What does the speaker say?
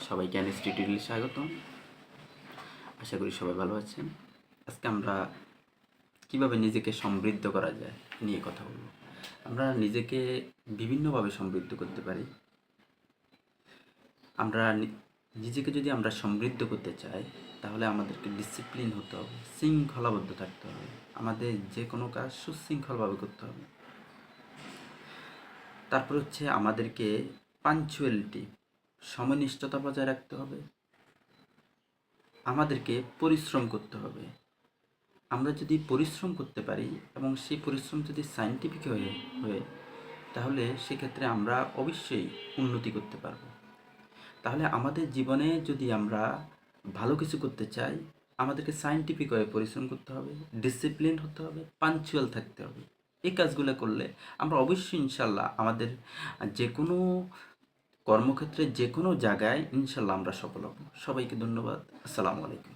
সবাই জ্ঞান ইনস্টিটিউটে স্বাগতম। আশা করি সবাই ভালো আছেন। আজকে আমরা কীভাবে নিজেকে সমৃদ্ধ করা যায় নিয়ে কথা বলব। আমরা নিজেকে বিভিন্নভাবে সমৃদ্ধ করতে পারি। আমরা নিজেকে যদি আমরা সমৃদ্ধ করতে চাই, তাহলে আমাদেরকে ডিসিপ্লিন হতে হবে, শৃঙ্খলাবদ্ধ থাকতে হবে। আমাদের যে কোনো কাজ সুশৃঙ্খলভাবে করতে হবে। তারপর হচ্ছে আমাদেরকে পাঞ্চুয়ালিটি সময়নিষ্ঠতা বজায় রাখতে হবে। আমাদেরকে পরিশ্রম করতে হবে। আমরা যদি পরিশ্রম করতে পারি এবং সেই পরিশ্রম যদি সাইন্টিফিক হয়ে হয়ে, তাহলে সেক্ষেত্রে আমরা অবশ্যই উন্নতি করতে পারব। তাহলে আমাদের জীবনে যদি আমরা ভালো কিছু করতে চাই, আমাদেরকে সাইন্টিফিক হয়ে পরিশ্রম করতে হবে ডিসিপ্লিন হতে হবে পাঞ্চুয়াল থাকতে হবে। এই কাজগুলো করলে আমরা অবশ্যই ইনশাল্লাহ আমাদের যে কোনো কর্মক্ষেত্রে যে কোনো জায়গায় ইনশাল্লাহ আমরা সফল হব। সবাইকে ধন্যবাদ। আসসালামু আলাইকুম।